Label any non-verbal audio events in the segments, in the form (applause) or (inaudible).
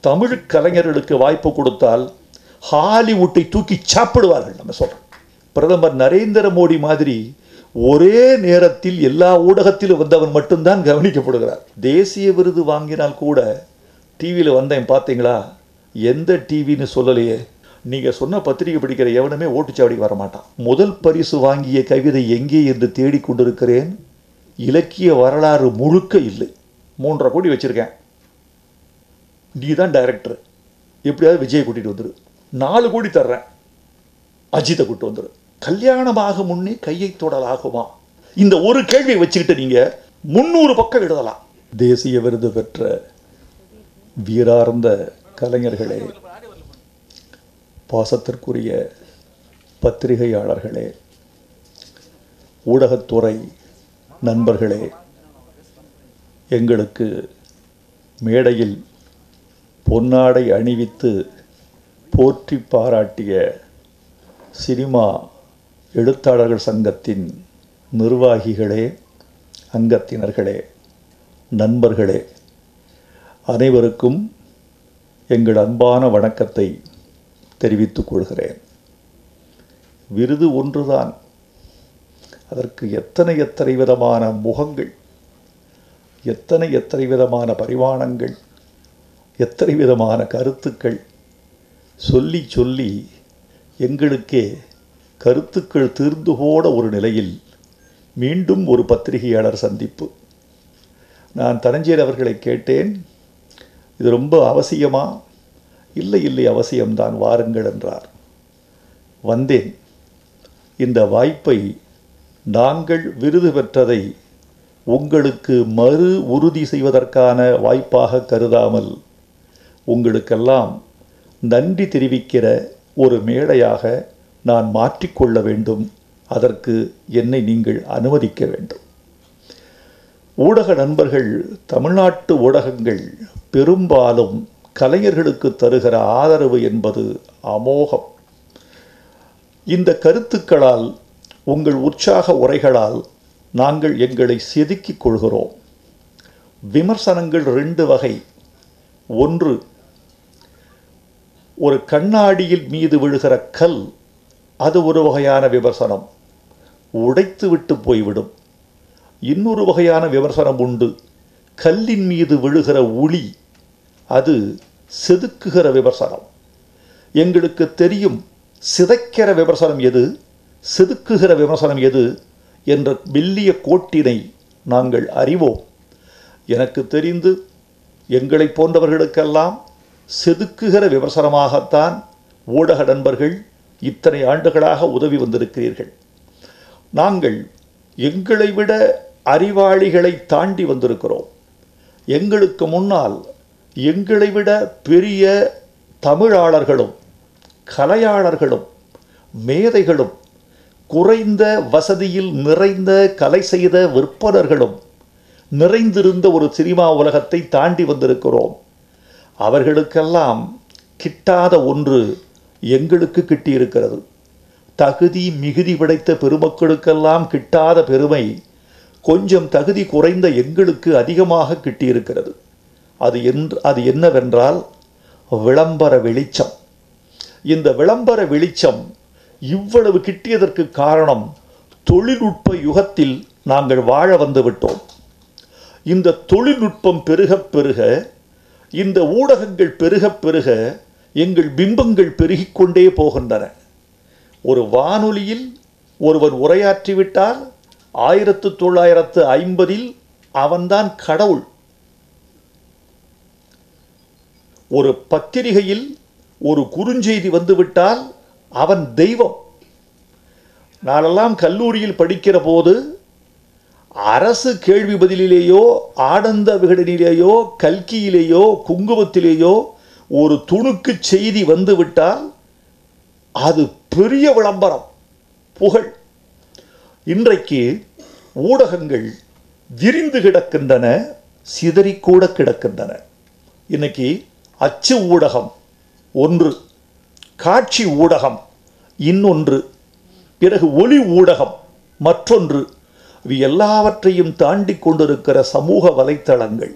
தமிழ் கலைஞர்களுக்கு வாய்ப்பு கொடுத்தால் ஹாலிவுட்டை தூக்கி சாப்பிடுவார்கள் நம்ம சொல்கிறோம் பிரதமர் நரேந்திர மோடி மாதிரி ஒரே நேரத்தில் எல்லா ஊடகத்திலும் வந்தவன் மட்டும்தான் கவனிக்கப்படுகிறார். தேசிய விருது வாங்கினால் கூட டிவியில் வந்தேன் பார்த்தீங்களா? எந்த டிவின்னு சொல்லலையே. நீங்கள் சொன்ன பத்திரிகை படிக்கிற எவனுமே ஓட்டுச்சாவடிக்கு வர மாட்டான். முதல் பரிசு வாங்கிய கவிதை எங்கே என்று தேடிக்கொண்டிருக்கிறேன். இலக்கிய வரலாறு முழுக்க இல்லை. மூன்றரை கோடி வச்சுருக்கேன். நீ தான் டைரக்டர் எப்படியாவது விஜய் கூட்டிகிட்டு வந்துரு. நாலு கோடி தர்றேன். அஜித்தை கூட்டு வந்துரு. கல்யாணமாக முன்னே கையை தொடலாகுமா இந்த ஒரு கேள்வியை வச்சுக்கிட்டு நீங்கள் முந்நூறு பக்கம் எழுதலாம். தேசிய விருது பெற்ற வீரார்ந்த கலைஞர்களே பாசத்திற்குரிய பத்திரிகையாளர்களே ஊடகத்துறை நண்பர்களே எங்களுக்கு மேடையில் பொன்னாடை அணிவித்து போற்றி பாராட்டிய சினிமா எழுத்தாளர்கள் சங்கத்தின் நிர்வாகிகளே அங்கத்தினர்களே நண்பர்களே அனைவருக்கும் எங்கள் அன்பான வணக்கத்தை தெரிவித்துக் கொள்கிறேன். விருது ஒன்றுதான். அதற்கு எத்தனை எத்தனை விதமான முகங்கள் எத்தனை எத்தனை விதமான பரிமாணங்கள் எத்தனை விதமான கருத்துக்கள் சொல்லி சொல்லி எங்களுக்கே கருத்துக்கள் தீர்ந்து போன ஒரு நிலையில் மீண்டும் ஒரு பத்திரிகையாளர் சந்திப்பு. நான் தனஞ்சேர் அவர்களை கேட்டேன் இது ரொம்ப அவசியமா? இல்லை இல்லை அவசியம்தான் வாருங்கள் என்றார். வந்தேன். இந்த வாய்ப்பை நாங்கள் விருது பெற்றதை உங்களுக்கு மறு உறுதி செய்வதற்கான வாய்ப்பாக கருதாமல் உங்களுக்கெல்லாம் நன்றி தெரிவிக்கிற ஒரு மேடையாக நான் மாற்றிக்கொள்ள வேண்டும். அதற்கு என்னை நீங்கள் அனுமதிக்க வேண்டும். ஊடக நண்பர்கள் தமிழ்நாட்டு ஊடகங்கள் பெரும்பாலும் கலைஞர்களுக்கு தருகிற ஆதரவு என்பது அமோகம். இந்த கருத்துக்களால் உங்கள் உற்சாக உரைகளால் நாங்கள் எங்களை செதுக்கிக் கொள்கிறோம். விமர்சனங்கள் ரெண்டு வகை. ஒன்று ஒரு கண்ணாடியில் மீது விழுகிற கல் அது ஒரு வகையான விமர்சனம். உடைத்து விட்டு போய்விடும். இன்னொரு வகையான விமர்சனம் உண்டு. கல்லின் மீது விழுகிற உளி அது செதுக்குகிற விமர்சனம். எங்களுக்கு தெரியும் சிதைக்கிற விமர்சனம் எது செதுக்குகிற விமர்சனம் எது என்ற மெல்லிய கோட்டினை நாங்கள் அறிவோம். எனக்கு தெரிந்து எங்களைப் போன்றவர்களுக்கெல்லாம் செதுக்குகிற விமர்சனமாகத்தான் ஊடக நண்பர்கள் இத்தனை ஆண்டுகளாக உதவி வந்திருக்கிறீர்கள். நாங்கள் எங்களை விட அறிவாளிகளை தாண்டி வந்திருக்கிறோம். எங்களுக்கு முன்னால் எங்களை விட பெரிய தமிழாளர்களும் கலையாளர்களும் மேதைகளும் குறைந்த வசதியில் நிறைந்த கலை செய்த விற்பனர்களும் நிறைந்திருந்த ஒரு சினிமா உலகத்தை தாண்டி வந்திருக்கிறோம். அவர்களுக்கெல்லாம் கிட்டாத ஒன்று எங்களுக்கு கிட்டியிருக்கிறது. தகுதி மிகுதி படைத்த பெருமக்களுக்கெல்லாம் கிட்டாத பெருமை கொஞ்சம் தகுதி குறைந்த எங்களுக்கு அதிகமாக கிட்டியிருக்கிறது. அது என்று அது என்னவென்றால் விளம்பர வெளிச்சம். இந்த விளம்பர வெளிச்சம் இவ்வளவு கிட்டியதற்கு காரணம் தொழில்நுட்ப யுகத்தில் நாங்கள் வாழ வந்துவிட்டோம் இந்த தொழில்நுட்பம் பெருகப் பெருக இந்த ஊடகங்கள் பெருகப் பெருக எங்கள் பிம்பங்கள் பெருகிக்கொண்டே போகின்றன. ஒரு வானொலியில் ஒருவர் உரையாற்றிவிட்டால் ஆயிரத்து தொள்ளாயிரத்து ஐம்பதில் அவன்தான் கடவுள். ஒரு பத்திரிகையில் ஒரு குறுஞ்செய்தி வந்துவிட்டால் அவன் தெய்வம். நாளெல்லாம் கல்லூரியில் படிக்கிற போது அரசு கேள்வி பதிலிலேயோ ஆனந்த விகடனிலேயோ கல்கியிலேயோ குங்குமத்திலேயோ ஒரு துணுக்கு செய்தி வந்துவிட்டால் அது பெரிய விளம்பரம் புகழ். இன்றைக்கு ஊடகங்கள் விரிந்து கிடக்கின்றன சிதறிக்கூட கிடக்கின்றன. இன்னைக்கு அச்சு ஊடகம் ஒன்று காட்சி ஊடகம் இன்னொன்று பிறகு ஒளி ஊடகம் மற்றொன்று இது எல்லாவற்றையும் தாண்டி கொண்டிருக்கிற சமூக வலைத்தளங்கள்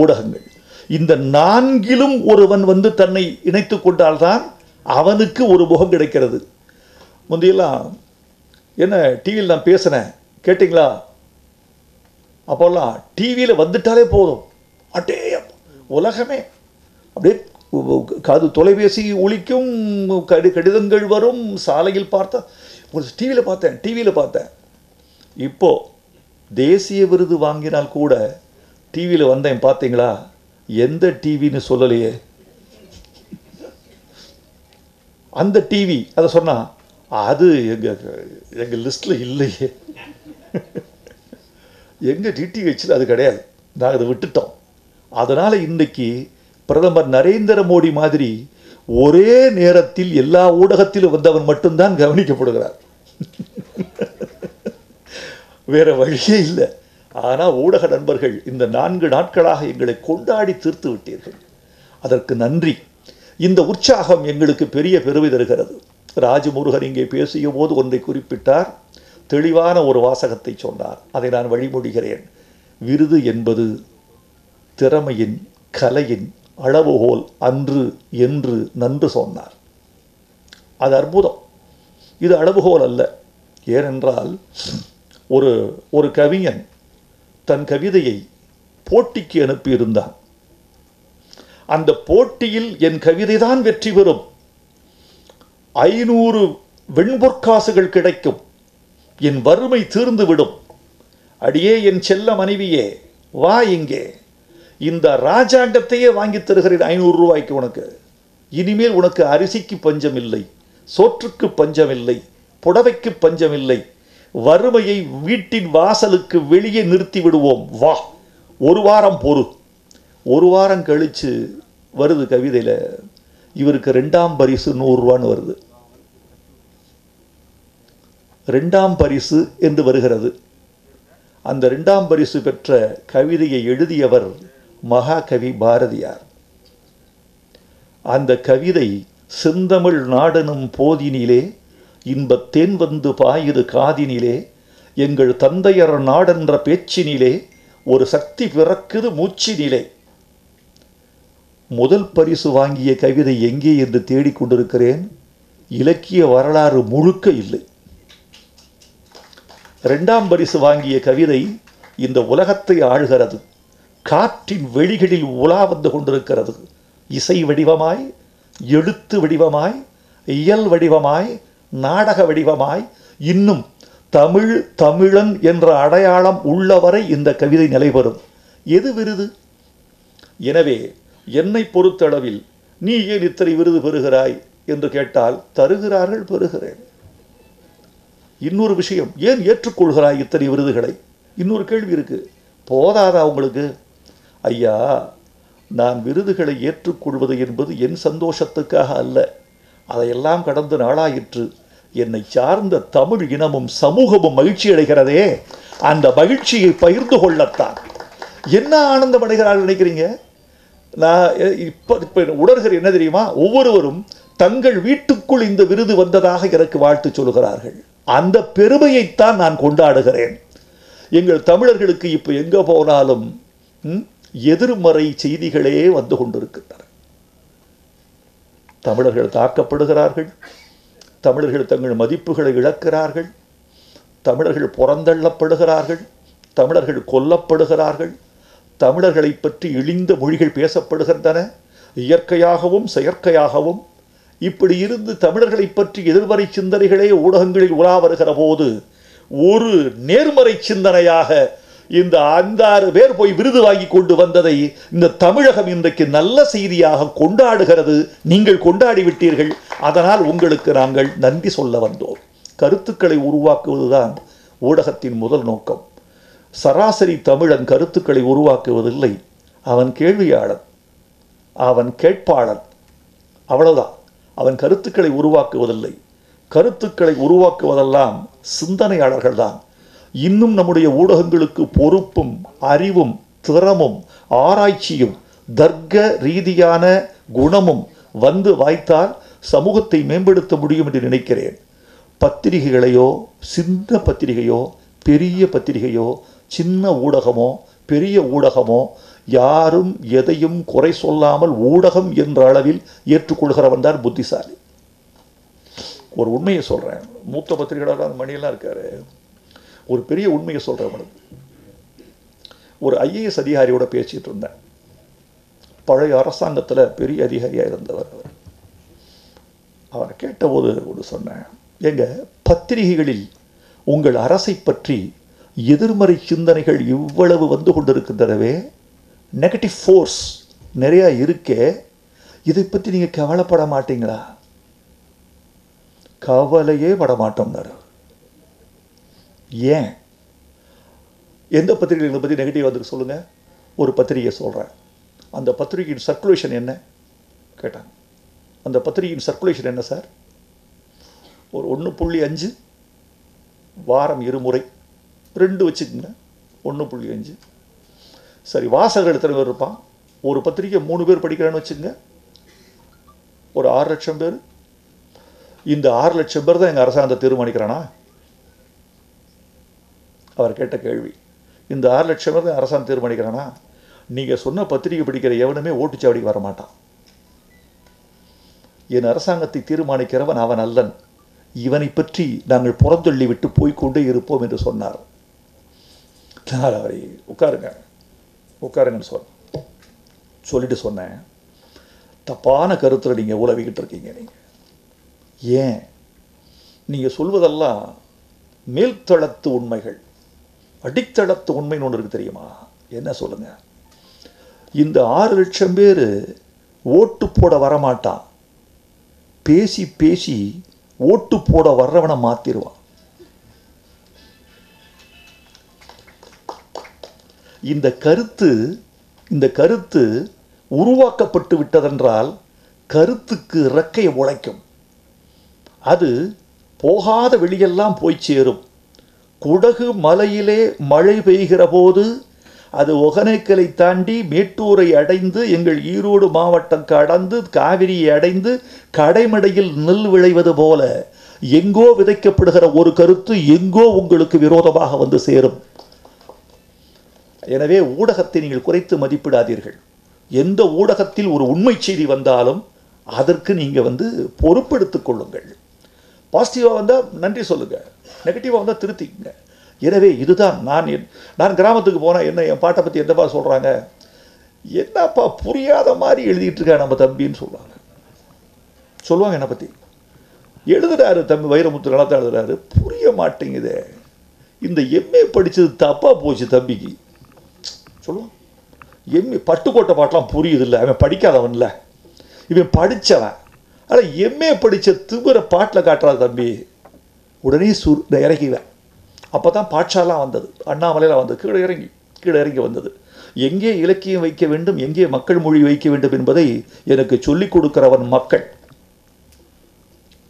ஊடகங்கள். இந்த நான்கிலும் ஒருவன் வந்து தன்னை இணைத்து கொண்டால்தான் அவனுக்கு ஒரு முகம் கிடைக்கிறது. முந்தையெல்லாம் என்ன டிவியில் நான் பேசினேன் கேட்டிங்களா? அப்போல்லாம் டிவியில் வந்துட்டாலே போதும். அட்டே உலகமே. அப்படியே காது தொலைபேசி ஒழிக்கும் கடி கடிதங்கள் வரும் சாலையில் பார்த்தா டிவியில் பார்த்தேன் டிவியில் பார்த்தேன். இப்போ தேசிய விருது வாங்கினால் கூட டிவியில் வந்தேன் பார்த்தீங்களா? எந்த டிவின்னு சொல்லலையே. அந்த டிவி அதை சொன்னால் அது எங்கள் எங்கள் லிஸ்ட்டில் இல்லையே. எங்கள் டிடிஹெச்சில் அது கிடையாது. நாங்கள் அதை விட்டுட்டோம். அதனால் இன்னைக்கு பிரதமர் நரேந்திர மோடி மாதிரி ஒரே நேரத்தில் எல்லா ஊடகத்திலும் வந்தவன் மட்டும்தான் கவனிக்கப்படுகிறார். வேறு வழியே இல்லை. ஆனால் ஊடக நண்பர்கள் இந்த நான்கு நாட்களாக எங்களை கொண்டாடி தீர்த்து விட்டீர்கள். அதற்கு நன்றி. இந்த உற்சாகம் எங்களுக்கு பெரிய பெருமை தருகிறது. ராஜமுருகன் இங்கே பேசிய போது ஒன்றை குறிப்பிட்டார். தெளிவான ஒரு வாசகத்தை சொன்னார். அதை நான் வழிமொழிகிறேன் விருது என்பது திறமையின் கலையின் அளவுகோல் அன்று என்று நன்று சொன்னார். அது அற்புதம். இது அளவுகோல் அல்ல. ஏனென்றால் ஒரு ஒரு கவிஞன் தன் கவிதையை போட்டிக்கு அனுப்பியிருந்தான். அந்த போட்டியில் என் கவிதை தான் வெற்றி பெறும். ஐநூறு வெண்பொற்காசுகள் கிடைக்கும். என் வறுமை தீர்ந்துவிடும் அடியே என் செல்ல மனைவியே வா இங்கே. இந்த ராஜாண்டத்தையே வாங்கித் தருகிறேன் ஐநூறு ரூபாய்க்கு உனக்கு. இனிமேல் உனக்கு அரிசிக்கு பஞ்சம் இல்லை சோற்றுக்கு பஞ்சம் இல்லை புடவைக்கு பஞ்சம் இல்லை வறுமையை வீட்டின் வாசலுக்கு வெளியே நிறுத்தி விடுவோம். வா. ஒரு வாரம் பொறு. ஒரு வாரம் கழிச்சு வருது கவிதையில் இவருக்கு ரெண்டாம் பரிசு நூறுரூவான்னு வருது. ரெண்டாம் பரிசு என்று வருகிறது. அந்த ரெண்டாம் பரிசு பெற்ற கவிதையை எழுதியவர் மகாகவி பாரதியார். அந்த கவிதை செந்தமிழ் நாடனும் போதினிலே இன்பத்தேன் வந்து பாயுது காதினிலே எங்கள் தந்தையர் நாடென்ற பேச்சினிலே ஒரு சக்தி பிறக்குது மூச்சினிலே. முதல் பரிசு வாங்கிய கவிதை எங்கே என்று தேடிக்கொண்டிருக்கிறேன் இலக்கிய வரலாறு முழுக்க இல்லை. இரண்டாம் பரிசு வாங்கிய கவிதை இந்த உலகத்தை ஆழ்கிறது காற்றின் வெளிகளில் உலா வந்து கொண்டிருக்கிறது. இசை வடிவமாய் எழுத்து வடிவமாய் இயல் வடிவமாய் நாடக வடிவமாய் இன்னும் தமிழ் தமிழன் என்ற அடையாளம் உள்ளவரை இந்த கவிதை நிலைபெறும். எது விருது? எனவே என்னை பொறுத்தளவில் நீ ஏன் இத்தனை விருது பெறுகிறாய்? என்று கேட்டால் தருகிறார்கள் பெறுகிறேன். இன்னொரு விஷயம் ஏன் ஏற்றுக்கொள்கிறாய் இத்தனை விருதுகளை? இன்னொரு கேள்வி இருக்கு. போதாதா உங்களுக்கு? ஐயா நான் விருதுகளை ஏற்றுக்கொள்வது என்பது என் சந்தோஷத்துக்காக அல்ல. அதையெல்லாம் கடந்து நாளாயிற்று. என்னை சார்ந்த தமிழ் இனமும் சமூகமும் மகிழ்ச்சி அடைகிறதே. அந்த மகிழ்ச்சியை பகிர்ந்து கொள்ளத்தான். என்ன ஆனந்தம் அடைகிறார்கள் நினைக்கிறீங்க? நான் இப்போ இப்போ உணர்கிற என்ன தெரியுமா? ஒவ்வொருவரும் தங்கள் வீட்டுக்குள் இந்த விருது வந்ததாக எனக்கு வாழ்த்து சொல்கிறார்கள் அந்த பெருமையைத்தான் நான் கொண்டாடுகிறேன். எங்கள் தமிழர்களுக்கு இப்போ எங்க போனாலும் எதிர்மறை செய்திகளே வந்து கொண்டிருக்கின்றன. தமிழர்கள் தாக்கப்படுகிறார்கள். தமிழர்கள் தங்கள் மதிப்புகளை இழக்கிறார்கள். தமிழர்கள் புறந்தள்ளப்படுகிறார்கள். தமிழர்கள் கொல்லப்படுகிறார்கள். தமிழர்களை பற்றி இழிந்த மொழிகள் பேசப்படுகின்றன. இயற்கையாகவும் செயற்கையாகவும். இப்படி இருந்து தமிழர்களை பற்றி எதிர்மறை சிந்தனைகளே ஊடகங்களில் உலா வருகிற போது ஒரு நேர்மறை சிந்தனையாக இந்த ஐந்தாறு பேர் போய் விருது வாங்கி கொண்டு வந்ததை இந்த தமிழகம் இன்றைக்கு நல்ல செய்தியாக கொண்டாடுகிறது. நீங்கள் கொண்டாடி விட்டீர்கள். அதனால் உங்களுக்கு நாங்கள் நன்றி சொல்ல வந்தோம். கருத்துக்களை உருவாக்குவதுதான் ஊடகத்தின் முதல் நோக்கம். சராசரி தமிழன் கருத்துக்களை உருவாக்குவதில்லை. அவன் கேள்வியாளன். அவன் கேட்பாளன். அவ்வளவுதான். அவன் கருத்துக்களை உருவாக்குவதில்லை. கருத்துக்களை உருவாக்குவதெல்லாம் சிந்தனையாளர்கள்தான். இன்னும் நம்முடைய ஊடகங்களுக்கு பொறுப்பும் அறிவும் திறமும் ஆராய்ச்சியும் தர்க்க ரீதியான குணமும் வந்து வாய்த்தால் சமூகத்தை மேம்படுத்த முடியும் என்று நினைக்கிறேன். பத்திரிகைகளையோ சின்ன பத்திரிகையோ பெரிய பத்திரிகையோ சின்ன ஊடகமோ பெரிய ஊடகமோ யாரும் எதையும் குறை சொல்லாமல் ஊடகம் என்ற அளவில் ஏற்றுக்கொள்கிறவன் தான் புத்திசாலி. ஒரு உண்மையை சொல்கிறேன் மூத்த பத்திரிகையாளர் மணியெல்லாம் இருக்கார். ஒரு பெரிய உண்மையை சொல்கிறேன் அவனுக்கு. ஒரு ஐஏஎஸ் அதிகாரியோட பேசிகிட்டு இருந்தேன். பழைய அரசாங்கத்தில் பெரிய அதிகாரியாக இருந்தவர் அவர். அவரை கேட்டபோது ஒரு சொன்னேன் எங்க பத்திரிகைகளில் உங்கள் அரசை பற்றி எதிர்மறை சிந்தனைகள் இவ்வளவு வந்து கொண்டிருக்கின்றனவே? நெகட்டிவ் ஃபோர்ஸ் நிறையா இருக்கே இதை பற்றி நீங்கள் கவலைப்பட மாட்டீங்களா? கவலையே பட மாட்டோம்னாரு ஏன்? எந்த பத்திரிகைகளை பற்றி நெகட்டிவ் வந்துருக்கு சொல்லுங்கள் ஒரு பத்திரிகையை சொல்கிறேன் அந்த பத்திரிகையின் சர்க்குலேஷன் என்ன? கேட்டாங்க. அந்த பத்திரிகையின் சர்க்குலேஷன் என்ன சார் ஒரு ஒன்று புள்ளி அஞ்சு வாரம் இருமுறை ரெண்டு வச்சுக்கோங்க. ஒன்று புள்ளி அஞ்சு. சரி வாசகர்கள் எத்தனை பேர் இருப்பான். ஒரு பத்திரிக்கை மூணு பேர் படிக்கிறான்னு வச்சுக்கோங்க. ஒரு ஆறு லட்சம் பேர். இந்த ஆறு லட்சம் பேர் தான் எங்கள் அரசாங்கத்தை தீர்மானிக்கிறானா? அவர் கேட்ட கேள்வி. இந்த ஆறு லட்சம் பேர் தான் அரசாங்கம் தீர்மானிக்கிறானா? நீங்கள் சொன்ன பத்திரிகை படிக்கிற எவனுமே ஓட்டுச்சாவடிக்கு வர மாட்டான். என் அரசாங்கத்தை தீர்மானிக்கிறவன் அவன் அல்லன். இவனை பற்றி நாங்கள் புறந்தள்ளி விட்டு போய்க்கொண்டே இருப்போம் என்று சொன்னார். நான் அவரை உட்காருங்க. உட்காருங்கன்னு சொன்னேன் சொல்லிட்டு சொன்னேன். தப்பான கருத்தில் நீங்கள் உழவிக்கிட்டு இருக்கீங்க நீங்கள் ஏன்? நீங்கள் சொல்வதெல்லாம் மேல்தளத்து உண்மைகள். அடித்தளத்து உண்மைன்னு ஒன்று இருக்குது தெரியுமா? என்ன சொல்லுங்கள் இந்த ஆறு லட்சம் பேர் ஓட்டு போட வரமாட்டான். பேசி பேசி ஓட்டு போட வர்றவனை மாத்திருவான். இந்த கருத்து இந்த கருத்து உருவாக்கப்பட்டு விட்டதென்றால் கருத்துக்கு இறக்கை உழைக்கும். அது போகாத வெளியெல்லாம் போய் சேரும். குடகு மலையிலே மழை பெய்கிற போது அது ஒகனைக்கலை தாண்டி மேட்டூரை அடைந்து எங்கள் ஈரோடு மாவட்டம் கடந்து காவிரியை அடைந்து கடைமடையில் நெல் விளைவது போல எங்கோ விதைக்கப்படுகிற ஒரு கருத்து எங்கோ உங்களுக்கு விரோதமாக வந்து சேரும். எனவே ஊடகத்தை நீங்கள் குறைத்து மதிப்பிடாதீர்கள். எந்த ஊடகத்தில் ஒரு உண்மை செய்தி வந்தாலும் அதற்கு நீங்கள் வந்து பொறுப்பெடுத்துக் கொள்ளுங்கள். பாசிட்டிவாக வந்தால் நன்றி சொல்லுங்கள் நெகட்டிவாக வந்தால் திருத்திக்கங்க. எனவே இதுதான் நான் என் நான் கிராமத்துக்கு போனால் என்ன என் பாட்டை பற்றி என்னப்பா சொல்கிறாங்க என்னப்பா புரியாத மாதிரி எழுதிட்டு இருக்கா நம்ம தம்பின்னு சொல்கிறாங்க சொல்லுவாங்க என்னை பற்றி எழுதுறாரு தம்பி வைரமுத்து நடத்த எழுதுறாரு. புரிய மாட்டேங்குதே. இந்த எம்ஏ படித்தது தப்பாக போச்சு தம்பிக்கு. சொல்லுவான். எம்ஏ பட்டுக்கோட்டை பாட்டெலாம் புரியுது இல்லை அவன் படிக்காதவன்ல. இவன் படித்தவன் ஆனால் எம்ஏ படித்த திமிர பாட்டில் காட்டுறா தம்பி. உடனே சு இறக்கிவேன் அப்போ தான் பாட்ஷாலாம் வந்தது. அண்ணாமலையில் வந்தது. கீழே இறங்கி கீழே இறங்கி வந்தது. எங்கே இலக்கியம் வைக்க வேண்டும்? எங்கே மக்கள் மொழி வைக்க வேண்டும் என்பதை எனக்கு சொல்லிக் கொடுக்கிறவன் மக்கள்.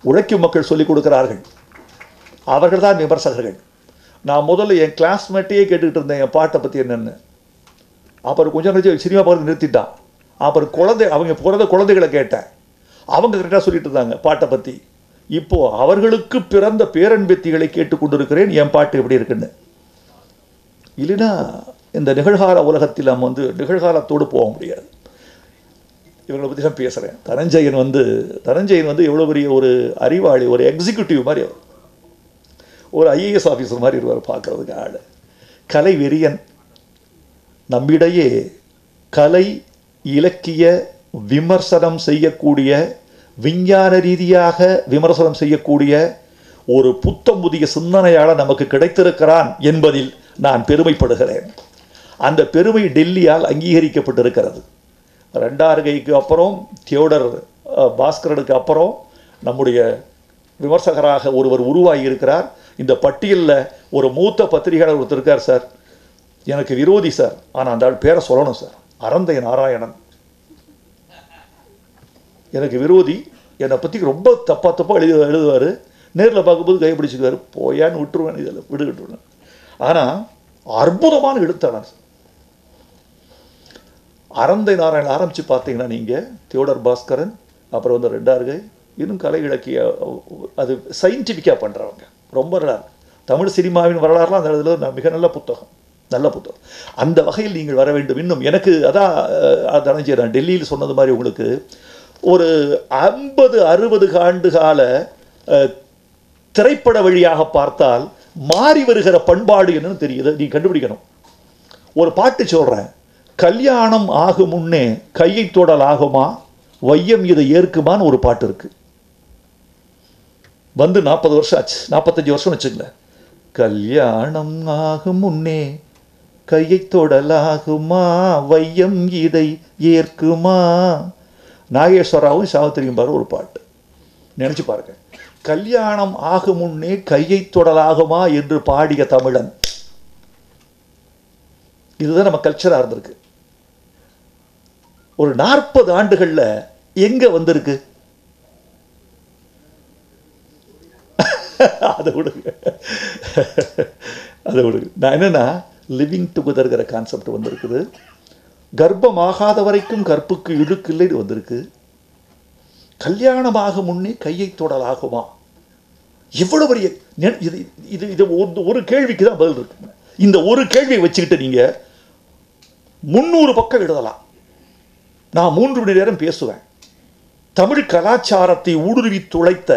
உழைக்கும் மக்கள் சொல்லிக் கொடுக்கிறார்கள். அவர்கள் தான் விமர்சகர்கள். நான் முதல்ல என் கிளாஸ்மேட்டையே கேட்டுக்கிட்டு இருந்தேன். என் பாட்டை பற்றி என்னென்னு. அப்புறம் கொஞ்சம் கழிச்சு சினிமா பார்த்து நிறுத்திட்டான். அப்புறம் குழந்தை அவங்க பிறந்த குழந்தைகளை கேட்டேன். அவங்க கரெக்டாக சொல்லிட்டு இருந்தாங்க பாட்டை பற்றி இப்போ அவர்களுக்கு பிறந்த பேரன்பத்திகளை கேட்டுக்கொண்டிருக்கிறேன். என் பாட்டு எப்படி இருக்குன்னு? இல்லைன்னா இந்த நிகழ்கால உலகத்தில் நம்ம வந்து நிகழ்காலத்தோடு போக முடியாது. இவங்களை பற்றி தான் பேசுகிறேன் தனஞ்சயன் வந்து தனஞ்சயன் வந்து எவ்வளோ பெரிய ஒரு அறிவாளி ஒரு எக்ஸிக்யூட்டிவ் மாதிரி அவர். ஒரு ஐஏஎஸ் ஆஃபீஸர் மாதிரி இருவார் பார்க்குறதுக்கு ஆள். கலை வெறியன். நம்மிடையே கலை இலக்கிய விமர்சனம் செய்யக்கூடிய விஞ்ஞான ரீதியாக விமர்சனம் செய்யக்கூடிய ஒரு புத்தம் புதிய சிந்தனையாளர் நமக்கு கிடைத்திருக்கிறான் என்பதில் நான் பெருமைப்படுகிறேன். அந்த பெருமை டெல்லியால் அங்கீகரிக்கப்பட்டிருக்கிறது. ரெண்டாறுகைக்கு அப்புறம் தியோடர் பாஸ்கரனுக்கு அப்புறம் நம்முடைய விமர்சகராக ஒருவர் உருவாகி இருக்கிறார் இந்த பட்டியலில் ஒரு மூத்த பத்திரிகையாளர் ஒருத்தர் இருக்கார் சார். எனக்கு விரோதி சார். ஆனால் அந்த ஆள் பேரை சொல்லணும் சார். அரந்தை நாராயணன். எனக்கு விரோதி. என்னை பற்றி ரொம்ப தப்பா தப்பாக எழுது எழுதுவார். நேரில் பார்க்கும்போது கைப்பிடிச்சிக்குவார் போயான்னு விட்டுருவேன் இதில் விடுகிட்டுருவேன் ஆனால் அற்புதமான எழுத்தாளர் அறந்தை நாராயணன் ஆரம்பித்து பார்த்தீங்கன்னா நீங்கள் தியோடர் பாஸ்கரன் அப்புறம் வந்து ரெண்டார்கை இன்னும் கலை இலக்கிய அது சயின்டிஃபிக்காக பண்ணுறவங்க ரொம்ப நல்லா தமிழ் சினிமாவின் வரலாறுலாம் அந்த இடத்துல மிக நல்ல புத்தகம். நல்ல புத்தகம். அந்த வகையில் நீங்கள் வர வேண்டும். இன்னும் எனக்கு அதான் அஹ், தனஞ்சய் நான் டெல்லியில் சொன்னது மாதிரி உங்களுக்கு ஒரு ஐம்பது அறுபது ஆண்டு கால திரைப்பட வழியாக பார்த்தால் மாறி வருகிற பண்பாடு என்னன்னு தெரியுது. நீ கண்டுபிடிக்கணும். ஒரு பாட்டு சொல்கிறேன் கல்யாணம் ஆகும் முன்னே கையை தொடல் ஆகுமா? வையம் இதை ஏற்குமான்னு ஒரு பாட்டு இருக்கு. வந்து நாற்பது வருஷம் ஆச்சு. நாற்பத்தஞ்சு வருஷம் வச்சுங்களேன் கல்யாணம் ஆகும் முன்னே கையை தொடலாகுமா வையம் இதை ஏற்குமா? நாகேஸ்வராவும் சாவித்திரியும் பாரு ஒரு பாட்டு. நினைச்சு பாருங்க. கல்யாணம் ஆகும் முன்னே கையை தொடலாகுமா என்று பாடிய தமிழன். இதுதான் நம்ம கல்ச்சரா இருந்திருக்கு. ஒரு நாற்பது ஆண்டுகள்ல எங்க வந்திருக்கு? (laughs) அதை விடுங்க. அதை விடுங்க. நான் என்னன்னா லிவிங் டுகெதர்கிற கான்செப்ட் வந்திருக்குது. கர்ப்பமாகாத வரைக்கும் கற்புக்கு இழுக்கில்லைன்னு வந்திருக்கு. கல்யாணமாக முன்னே கையை தொடலாகுமா? எவ்வளோ பெரிய இது இது இது ஒரு ஒரு கேள்விக்கு தான் பதில் இருக்கு. இந்த ஒரு கேள்வியை வச்சுக்கிட்டு நீங்கள் முந்நூறு பக்கம் எழுதலாம். நான் மூன்று மணி நேரம் பேசுவேன். தமிழ் கலாச்சாரத்தை ஊடுருவி துளைத்த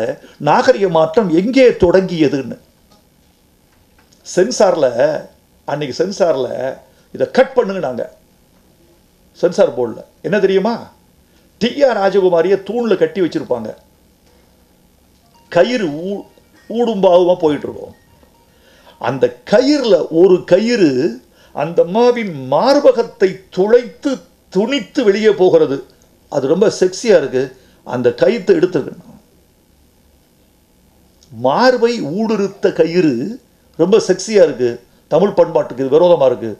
நாகரிக மாற்றம் எங்கே தொடங்கியதுன்னு. சென்சாரில் அன்னைக்கு சென்சாரில் இதை கட் பண்ணுங்க நாங்கள் சென்சார் போர்டில். என்ன தெரியுமா? டி ஆர் ராஜகுமாரியை தூணில் கட்டி வச்சிருப்பாங்க. கயிறு ஊ ஊடும்பாவுமாக போயிட்டுருக்கோம். அந்த கயிறில் ஒரு கயிறு அந்த அம்மாவின் மார்பகத்தை துளைத்து துணித்து வெளியே போகிறது. அது ரொம்ப செக்ஸியாக இருக்கு. அந்த கயிற்று எடுத்துக்கணும். மார்பை ஊடுருத்த கயிறு ரொம்ப செக்ஸியாக இருக்கு. தமிழ் பண்பாட்டுக்கு விரோதமாக இருக்குது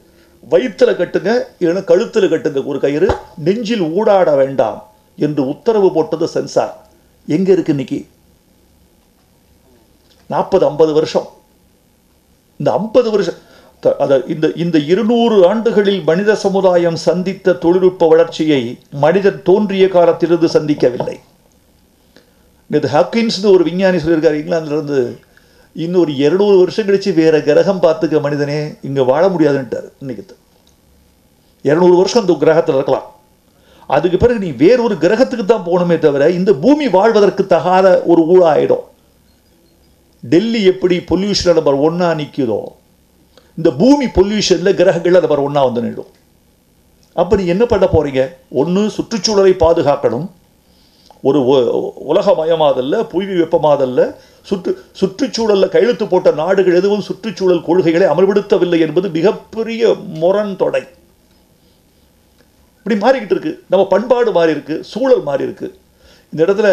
வயிற்றுல கட்டுங்க இல்லைன்னா கழுத்தில் கட்டுங்க. ஒரு கயிறு நெஞ்சில் ஊடாட வேண்டாம் என்று உத்தரவு போட்டது சென்சார். எங்கே இருக்கு இன்னைக்கு? நாற்பது ஐம்பது வருஷம். இந்த ஐம்பது வருஷம் இந்த இந்த இருநூறு ஆண்டுகளில் மனித சமுதாயம் சந்தித்த தொழில்நுட்ப வளர்ச்சியை மனிதன் தோன்றிய காலத்திலிருந்து சந்திக்கவில்லை. இது ஹாக்கின்ஸ்னு ஒரு விஞ்ஞானி சொல்லியிருக்காரு இங்கிலாந்துலேருந்து இருந்து இன்னொரு இருநூறு வருஷம் கழிச்சு வேற கிரகம் பார்த்துக்க மனிதனே இங்க வாழ முடியாதுன்ட்டார் இன்னைக்கு இருநூறு வருஷம் இந்த கிரகத்தில் இருக்கலாம். அதுக்கு பிறகு நீ வேறொரு கிரகத்துக்கு தான் போகணுமே தவிர இந்த பூமி வாழ்வதற்கு தகாத ஒரு ஊழா ஆயிடும் டெல்லி எப்படி பொல்யூஷன் நம்பர் ஒன்னா நிற்குதோ இந்த பூமி பொல்யூஷனில் கிரகங்கள் நம்பர் ஒன்னா வந்து நிடும் அப்போ நீ என்ன பண்ண போறீங்க? ஒன்று சுற்றுச்சூழலை பாதுகாக்கணும். ஒரு உலகமயமாதல்ல புவி வெப்பமாதல்ல சுற்று சுற்றுச்சூழலில் கையெழுத்து போட்ட நாடுகள் எதுவும் சுற்றுச்சூழல் கொள்கைகளை அமல்படுத்தவில்லை என்பது மிகப்பெரிய முரண் தொடை. இப்படி மாறிக்கிட்டு இருக்கு. நம்ம பண்பாடு மாறி இருக்கு. சூழல் மாறி இருக்கு. இந்த இடத்துல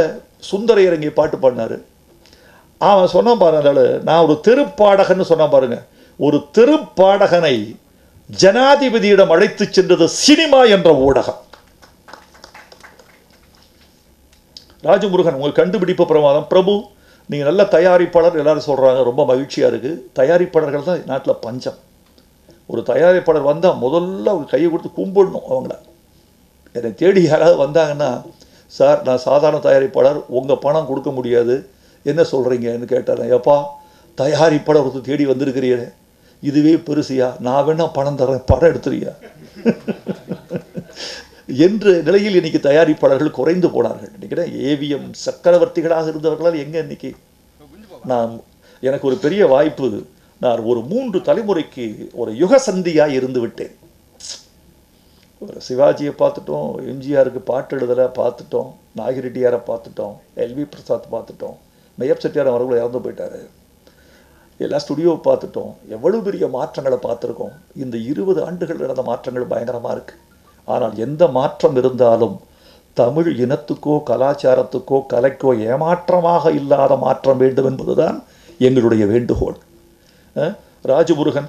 சுந்தரையர் இங்கே பாட்டு பாடினாரு. அவன் சொன்னான் பாருங்க நான் ஒரு தெருப்பாடகன்னு சொன்னான் பாருங்க. ஒரு தெருப்பாடகனை ஜனாதிபதியிடம் அழைத்து சென்றது சினிமா என்ற ஊடகம். ராஜமுருகன் உங்கள் கண்டுபிடிப்பு பிரமாதம். பிரபு நீங்கள் நல்ல தயாரிப்பாளர் எல்லோரும் சொல்கிறாங்க ரொம்ப மகிழ்ச்சியாக இருக்குது தயாரிப்பாளர்கள் தான் நாட்டில் பஞ்சம். ஒரு தயாரிப்பாளர் வந்தால் முதல்ல அவங்க கையை கொடுத்து கும்பிடணும் அவங்கள. என்னை தேடி யாராவது வந்தாங்கன்னா சார் நான் சாதாரண தயாரிப்பாளர் உங்கள் பணம் கொடுக்க முடியாது. என்ன சொல்கிறீங்கன்னு கேட்டார். எப்பா தயாரிப்பாளர் ஒருத்தர் தேடி வந்திருக்கிறீரே இதுவே பெருசியா? நான் வேணால் பணம் தரேன் படம் எடுத்துறியா (laughs) என்ற நிலையில் இன்னைக்கு தயாரிப்பாளர்கள் குறைந்து போனார்கள். நினைக்கிறேன் ஏவிஎம் சக்கரவர்த்திகளாக இருந்தவர்களால் எங்க இன்னைக்கு நான் எனக்கு ஒரு பெரிய வாய்ப்பு. நான் ஒரு மூன்று தலைமுறைக்கு ஒரு யுக சந்தியாக இருந்து விட்டேன். ஒரு சிவாஜியை பார்த்துட்டோம் எம்ஜிஆருக்கு பாட்டு எழுதலை பார்த்துட்டோம் நாகிரெட்டியாரை பார்த்துட்டோம் எல்வி பிரசாத் பார்த்துட்டோம் மெய்யப் செட்டியார் அவர்களும் இறந்து போயிட்டாரு. எல்லா ஸ்டுடியோவை பார்த்துட்டோம். எவ்வளவு பெரிய மாற்றங்களை பார்த்துருக்கோம். இந்த இருபது ஆண்டுகள் நடந்த மாற்றங்கள் பயங்கரமா இருக்கு. ஆனால் எந்த மாற்றம் இருந்தாலும் தமிழ் இனத்துக்கோ கலாச்சாரத்துக்கோ கலைக்கோ ஏமாற்றமாக இல்லாத மாற்றம் வேண்டும் என்பதுதான் எங்களுடைய வேண்டுகோள். ராஜமுருகன்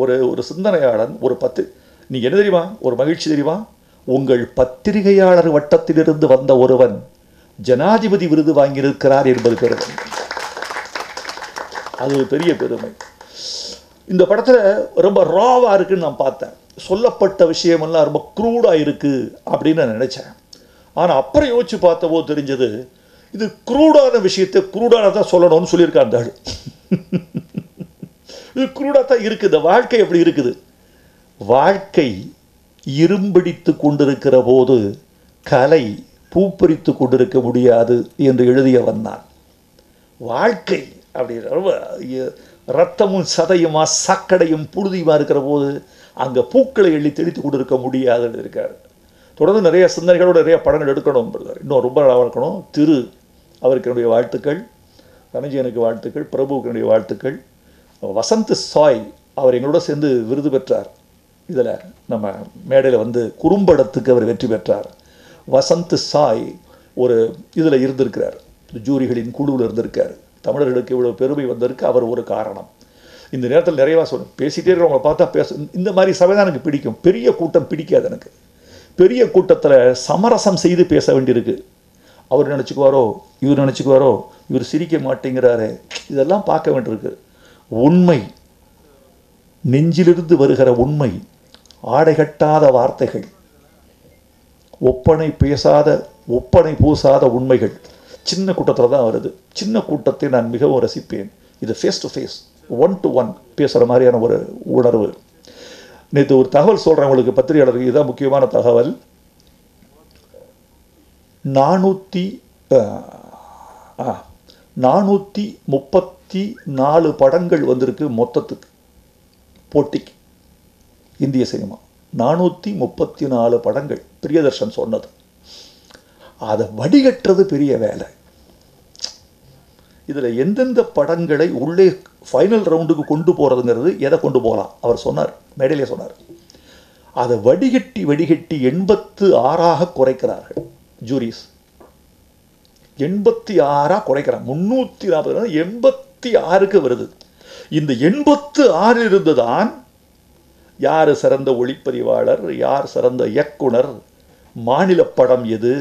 ஒரு ஒரு சிந்தனையாளன் ஒரு பத்து நீ என்ன தெரியுமா? ஒரு மகிழ்ச்சி தெரியுமா? உங்கள் பத்திரிகையாளர் வட்டத்திலிருந்து வந்த ஒருவன் ஜனாதிபதி விருது வாங்கியிருக்கிறார் என்பது பெருமை. அது ஒரு பெரிய பெருமை. இந்த படத்தில் ரொம்ப ராவாக இருக்குன்னு நான் பார்த்தேன். சொல்லப்பட்ட விஷயமெல்லாம் ரொம்ப க்ரூடா இருக்கு அப்படின்னு நான் நினைச்சேன். ஆனா அப்புறம் யோசிச்சு பார்த்தபோது தெரிஞ்சது இது க்ரூடான விஷயத்தை க்ரூடான தான் சொல்லணும்னு சொல்லியிருக்கான் அந்த இது க்ரூடா தான் இருக்குது வாழ்க்கை எப்படி இருக்குது? வாழ்க்கை இரும்பிடித்து கொண்டிருக்கிற போது கலை பூப்பறித்து கொண்டிருக்க முடியாது என்று எழுதியவன் நான். வாழ்க்கை அப்படி ரொம்ப ரத்தமும் சதையுமா சக்கடையும் புழுதியுமா இருக்கிற போது அங்கே பூக்களை எள்ளி தெளித்து கொடுக்க முடியாதுன்னு இருக்கார். தொடர்ந்து நிறைய சிந்தனைகளோடு நிறைய படங்கள் எடுக்கணும் இன்னும் ரொம்ப நல்லா இருக்கணும். திரு அவருக்கு என்னுடைய வாழ்த்துக்கள் தனஞ்சயனுக்கு வாழ்த்துக்கள் பிரபுவுக்கு என்னுடைய வாழ்த்துக்கள். வசந்த் சாய் அவர் எங்களோட சேர்ந்து விருது பெற்றார். இதில் நம்ம மேடையில் வந்து குறும்படத்துக்கு அவர் வெற்றி பெற்றார். வசந்த் சாய் ஒரு இதில் இருந்திருக்கிறார். ஜூரிகளின் குழுவில் இருந்திருக்கார். தமிழர்களுக்கு இவ்வளோ பெருமை வந்ததற்கு அவர் ஒரு காரணம். இந்த நேரத்தில் நிறையவா சொல்லணும் பேசிகிட்டே இருக்கிறவங்களை பார்த்தா பேச இந்த மாதிரி சபை தான் எனக்கு பிடிக்கும். பெரிய கூட்டம் பிடிக்காது எனக்கு. பெரிய கூட்டத்தில் சமரசம் செய்து பேச வேண்டியிருக்கு. அவர் நினச்சிக்குவாரோ இவர் நினச்சிக்குவாரோ இவர் சிரிக்க மாட்டேங்கிறாரே. இதெல்லாம் பார்க்க வேண்டியிருக்கு. உண்மை. நெஞ்சிலிருந்து வருகிற உண்மை. ஆடை கட்டாத வார்த்தைகள். ஒப்பனை பேசாத ஒப்பனை பூசாத உண்மைகள். சின்ன கூட்டத்தில் தான் வருது. சின்ன கூட்டத்தை நான் மிகவும் ரசிப்பேன். இது face to face one to one பேசுகிற மாதிரியான ஒரு உணர்வு. நேற்று ஒரு தகவல் சொல்கிறேன் உங்களுக்கு பத்திரிகையாளருக்கு. இதுதான் முக்கியமான தகவல். நானூற்றி நானூற்றி முப்பத்தி நாலு படங்கள் வந்திருக்கு மொத்தத்துக்கு. போட்டிக்கு. இந்திய சினிமா. நானூற்றி முப்பத்தி நாலு படங்கள். பிரியதர்ஷன் சொன்னது. அதை வடிகட்டுறது பெரிய வேலை. இதில் எந்தெந்த படங்களை உள்ளே ஃபைனல் ரவுண்டுக்கு கொண்டு போகிறதுங்கிறது எதை கொண்டு போகலாம்? அவர் சொன்னார் மேடையிலே சொன்னார். அதை வடிகட்டி வடிகட்டி எண்பத்து ஆறாக குறைக்கிறார்கள் ஜூரிஸ் எண்பத்தி ஆறாக குறைக்கிறார். முந்நூற்றி நாற்பது எண்பத்தி ஆறுக்கு வருது. இந்த எண்பத்து ஆறு இருந்து தான் யார் சிறந்த ஒளிப்பதிவாளர் யார் சிறந்த இயக்குனர் மாநில படம் எது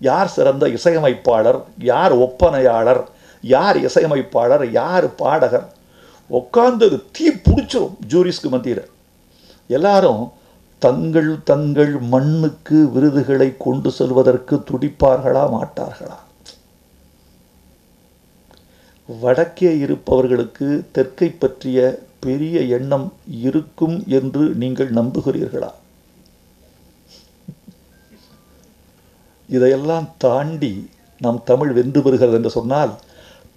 யார் சிறந்த இசையமைப்பாளர் யார் ஒப்பனையாளர் யார் இசையமைப்பாளர் யார் பாடகர்? உட்கார்ந்து தீ பிடிச்சிரும் ஜூரிஸ்க்கு மத்தியில். எல்லாரும் தங்கள் தங்கள் மண்ணுக்கு விருதுகளை கொண்டு செல்வதற்கு துடிப்பார்களா மாட்டார்களா? வடக்கே இருப்பவர்களுக்கு தெற்கை பற்றிய பெரிய எண்ணம் இருக்கும் என்று நீங்கள் நம்புகிறீர்களா? இதையெல்லாம் தாண்டி நம் தமிழ் வென்று வருகிறது என்று சொன்னால்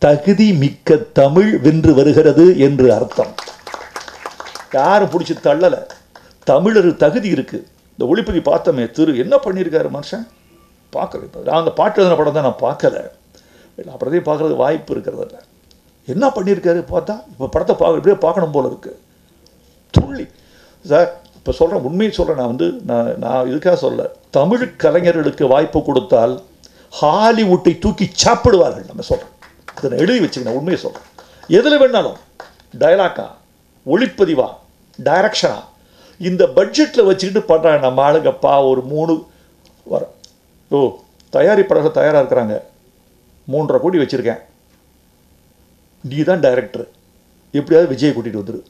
தகுதி மிக்க தமிழ் வென்று வருகிறது என்று அர்த்தம். யாரும் பிடிச்சி தள்ளலை? தமிழர் தகுதி இருக்குது இந்த ஒளிப்பதி பார்த்தோமே திரு என்ன பண்ணியிருக்காரு மனுஷன்? பார்க்கல இப்போ நான் அந்த பாட்டு எழுதின படம் தான் நான் பார்க்கல. இல்லை அப்புறத்தையும் பார்க்கறதுக்கு வாய்ப்பு இருக்கிறதில்ல என்ன பண்ணியிருக்காரு பார்த்தா? இப்போ படத்தை பார்க்க இப்படியே பார்க்கணும் போல இருக்குது துள்ளி. சார் இப்போ சொல்கிறேன் உண்மையை சொல்கிறேன் நான் வந்து நான் நான் இதுக்காக சொல்ல தமிழ் கலைஞர்களுக்கு வாய்ப்பு கொடுத்தால் ஹாலிவுட்டை தூக்கி சாப்பிடுவார்கள் நம்ம சொல்கிறேன் இதை நான் எழுதி வச்சுக்கணும் உண்மையை சொல்கிறேன் எதில் வேணாலும் டயலாக்கா ஒளிப்பதிவா டைரக்ஷனா இந்த பட்ஜெட்டில் வச்சுக்கிட்டு பண்ணுறாங்க நம்ம ஆளுங்கப்பா ஒரு மூணு வர ஓ தயாரிப்பாளர்கள் தயாராக இருக்கிறாங்க. மூன்றரை கோடி வச்சுருக்கேன். நீ தான் டைரக்டர் எப்படியாவது விஜயை கூட்டிகிட்டு வந்துரு.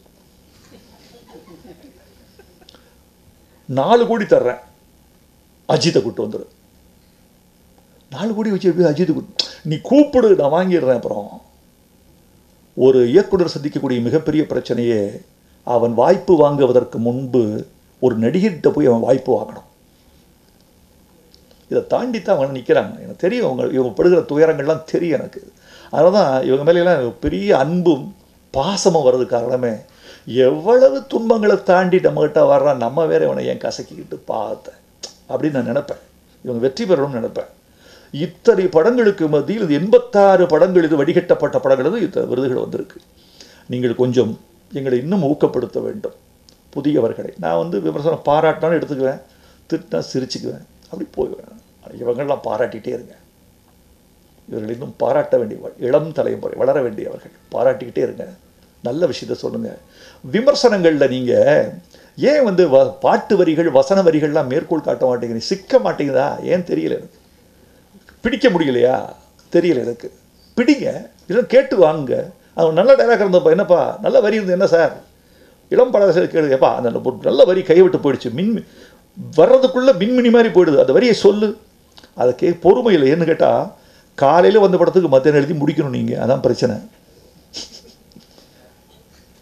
நாலு கோடி தர்றேன். அஜித்தை கூட்டு வந்துரு. நாலு கோடி வச்சு எப்படி அஜித்தை நீ கூப்பிடு நான் வாங்கிடுறேன் அப்புறம். ஒரு இயக்குனர் சந்திக்கக்கூடிய மிகப்பெரிய பிரச்சனையே அவன் வாய்ப்பு வாங்குவதற்கு முன்பு ஒரு நடிகர்கிட்ட போய் அவன் வாய்ப்பு வாங்கணும். இதை தாண்டி தான் அவங்க நிற்கிறாங்க எனக்கு தெரியும் அவங்க இவங்க படுகிற துயரங்கள்லாம் தெரியும் எனக்கு. அதனால தான் இவங்க மேலையெல்லாம் பெரிய அன்பும் பாசமும் வர்றது காரணமே எவ்வளவு துன்பங்களை தாண்டி நம்மகிட்ட வர்றான் நம்ம வேற இவனை ஏன் கசக்கிக்கிட்டு பார்த்தேன்? அப்படின்னு நான் நினப்பேன். இவங்க வெற்றி பெறணும்னு நினப்பேன். இத்தனை படங்களுக்கு மத்தியில் இது எண்பத்தாறு படங்கள் இது வடிகட்டப்பட்ட படங்கள் இந்த விருதுகள் வந்திருக்கு. நீங்கள் கொஞ்சம் எங்களை இன்னும் ஊக்கப்படுத்த வேண்டும். புதியவர்களை. நான் வந்து விமர்சனம் பாராட்டினாலும் எடுத்துக்குவேன். திட்டினா சிரிச்சுக்குவேன். அப்படி போயிடுவேன் இவங்கள்லாம் பாராட்டிகிட்டே இருங்க. இவர்கள் இன்னும் பாராட்ட வேண்டிய இளம் தலைமுறை வளர வேண்டியவர்கள் பாராட்டிக்கிட்டே இருங்க. நல்ல விஷயத்த சொல்லுங்க. விமர்சனங்களில் நீங்கள் ஏன் வந்து வ பாட்டு வரிகள் வசன வரிகள்லாம் மேற்கோள் காட்ட மாட்டேங்கிறீங்க? சிக்க மாட்டேங்குதா? ஏன் தெரியல எனக்கு. பிடிக்க முடியலையா? தெரியல எனக்கு. பிடிங்க. இல்லை கேட்டு வாங்க. அவன் நல்ல டைலாக் இருந்தப்பா என்னப்பா? நல்ல வரி இருந்தது என்ன சார்? இளம் படத்தில் கேளுங்கப்பா அந்த நல்ல வரி கைவிட்டு போயிடுச்சு. மின் வர்றதுக்குள்ளே மின்மினி மாதிரி போயிடுது. அந்த வரியை சொல்லு. அதை கே பொறுமை இல்லை. ஏன்னு கேட்டால் காலையில் வந்த படத்துக்கு மத்தியானம் எழுதி முடிக்கணும் நீங்கள் அதான் பிரச்சனை.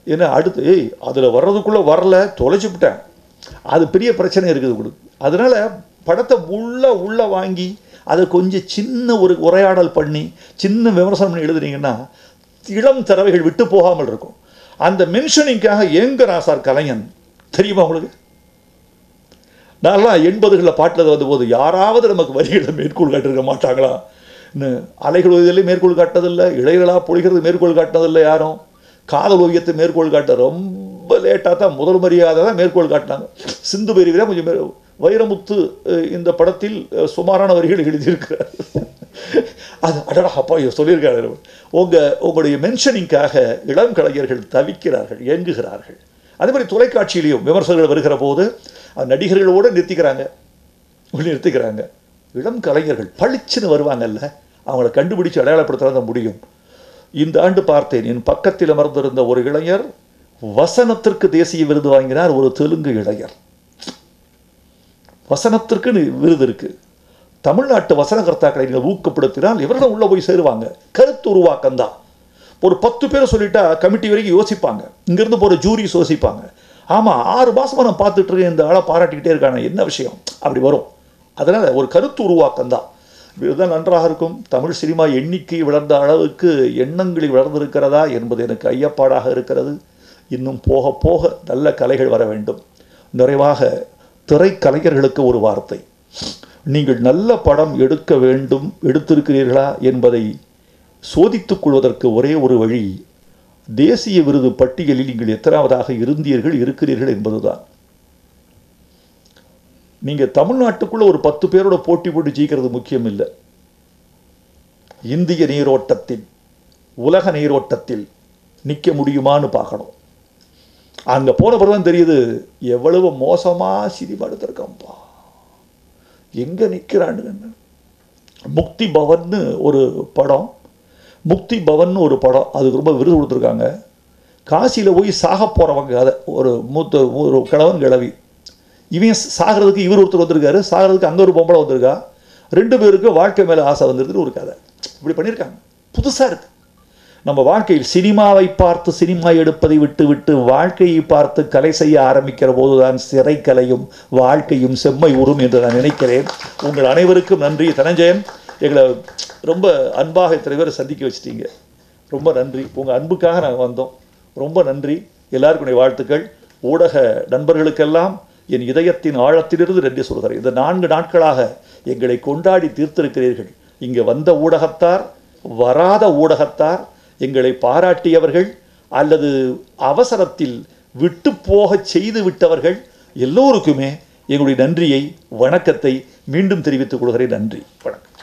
ஏன்னா அடுத்து ஏய் அதில் வர்றதுக்குள்ளே வரல தொலைச்சு விட்டேன். அது பெரிய பிரச்சனை இருக்குது உங்களுக்கு. அதனால் படத்தை உள்ளே உள்ளே வாங்கி அதை கொஞ்சம் சின்ன ஒரு உரையாடல் பண்ணி சின்ன விமர்சனம் பண்ணி எழுதுனீங்கன்னா இளம் தரவைகள் விட்டு போகாமல் இருக்கும். அந்த மென்ஷனிங்காக ஏங்குறான் சார் கலைஞன் தெரியுமா உங்களுக்கு? நான்லாம் எண்பதுகளில் பாட்டில் வந்தபோது யாராவது நமக்கு வரிகளை மேற்கோள் காட்டிருக்க மாட்டாங்களா? அலைகள் ஓவியத்திலே மேற்கோள் காட்டதில்லை இழைகளா பொழிகிறது மேற்கோள் காட்டினதில்லை யாரும். காதல் ஓவியத்தை மேற்கோள் காட்ட ரொம்ப லேட்டாக தான் முதல் மரியாதை தான் மேற்கோள் காட்டினாங்க. சிந்து பெரியவரே கொஞ்சம் வைரமுத்து இந்த படத்தில் சுமாரான வரிகள் எழுதியிருக்கிறார். அது அடடா அப்பா சொல்லியிருக்காரு. உங்கள் உங்களுடைய மென்ஷனிங்காக இளம் கலைஞர்கள் தவிக்கிறார்கள் இயங்குகிறார்கள் அதே மாதிரி தொலைக்காட்சியிலையும் விமர்சகர்கள் வருகிற போது அந்த நடிகர்களோடு நிறுத்திக்கிறாங்க. நிறுத்திக்கிறாங்க. இளம் கலைஞர்கள் பளிச்சுன்னு வருவாங்கல்ல அவங்கள கண்டுபிடிச்சு அடையாளப்படுத்த முடியும். இந்த ஆண்டு பார்த்தேன் என் பக்கத்தில் அமர்ந்திருந்த ஒரு இளைஞர் வசனத்திற்கு தேசிய விருது வாங்கினார் ஒரு தெலுங்கு இளைஞர். வசனத்திற்கு விருது இருக்குது தமிழ்நாட்டு வசனகர்த்தாக்களை நீங்கள் ஊக்கப்படுத்தினால் இவர்களும் உள்ளே போய் சேருவாங்க. கருத்து உருவாக்கம் தான் ஒரு பத்து பேரை சொல்லிட்டா கமிட்டி வரைக்கும் யோசிப்பாங்க. இங்கேருந்து போகிற ஜூரி யோசிப்பாங்க. ஆமாம் ஆறு மாதமாக நான் பார்த்துட்டு இருக்கேன் இந்த ஆளை பாராட்டிக்கிட்டே இருக்கானே என்ன விஷயம்? அப்படி வரும். அதனால் ஒரு கருத்து உருவாக்கம் தான் இதுதான் நன்றாக இருக்கும். தமிழ் சினிமா எண்ணிக்கை வளர்ந்த அளவுக்கு எண்ணங்களில் வளர்ந்திருக்கிறதா என்பது எனக்கு ஐயப்பாடாக இருக்கிறது. இன்னும் போக போக நல்ல கலைகள் வர வேண்டும். நிறைவாக திரைக்கலைஞர்களுக்கு ஒரு வார்த்தை. நீங்கள் நல்ல படம் எடுக்க வேண்டும் எடுத்திருக்கிறீர்களா என்பதை சோதித்துக் கொள்வதற்கு ஒரே ஒரு வழி தேசிய விருது பட்டியலில் நீங்கள் எத்தனாவதாக இருந்தீர்கள் இருக்கிறீர்கள் என்பதுதான். நீங்கள் தமிழ்நாட்டுக்குள்ள ஒரு பத்து பேரோட போட்டி போட்டு ஜெயிக்கிறது முக்கியம் இல்லை. இந்திய நீரோட்டத்தில் உலக நீரோட்டத்தில் நிற்க முடியுமான்னு பார்க்கணும். அங்கே போன பிறகு தெரியுது. எவ்வளவு மோசமாக சினிமா எங்கே நிற்கிறான்னு முக்தி பவன்னு ஒரு படம். முக்தி பவன் ஒரு படம். அதுக்கு ரொம்ப விருது கொடுத்துருக்காங்க. காசியில் போய் சாக போகிறவங்க கதை ஒரு மூத்த ஒரு கிழவன் கிழவி. இவன் சாகிறதுக்கு இவர் ஒருத்தர் வந்திருக்காரு. சாகிறதுக்கு அங்கே ஒரு பொம்பளை வந்திருக்கா. ரெண்டு பேருக்கு வாழ்க்கை மேலே ஆசை வந்துருக்குன்னு ஒரு கதை. இப்படி பண்ணியிருக்காங்க. புதுசாக இருக்குது நம்ம வாழ்க்கையில் சினிமாவை பார்த்து சினிமா எடுப்பதை விட்டுவிட்டு வாழ்க்கையை பார்த்து கலை செய்ய ஆரம்பிக்கிற போதுதான் சிறைக்கலையும் வாழ்க்கையும் செம்மை உறும் என்று நான் நினைக்கிறேன். உங்கள் அனைவருக்கும் நன்றி. தனஞ்சயன் எங்களை ரொம்ப அன்பாக இத்தனை பேரை சந்திக்க வச்சிட்டீங்க. ரொம்ப நன்றி. உங்கள் அன்புக்காக நாங்கள் வந்தோம். ரொம்ப நன்றி. எல்லாருக்குடைய வாழ்த்துக்கள். ஊடக நண்பர்களுக்கெல்லாம் என் இதயத்தின் ஆழத்திலிருந்து நன்றி சொல்கிறேன். இந்த நான்கு நாட்களாக எங்களை கொண்டாடி தீர்த்திருக்கிறீர்கள். இங்கே வந்த ஊடகத்தார் வராத ஊடகத்தார் எங்களை பாராட்டியவர்கள் அல்லது அவசரத்தில் விட்டு போகச் செய்து விட்டவர்கள் எல்லோருக்குமே எங்களுடைய நன்றியை வணக்கத்தை மீண்டும் தெரிவித்துக் கொள்கிறேன். நன்றி. வணக்கம்.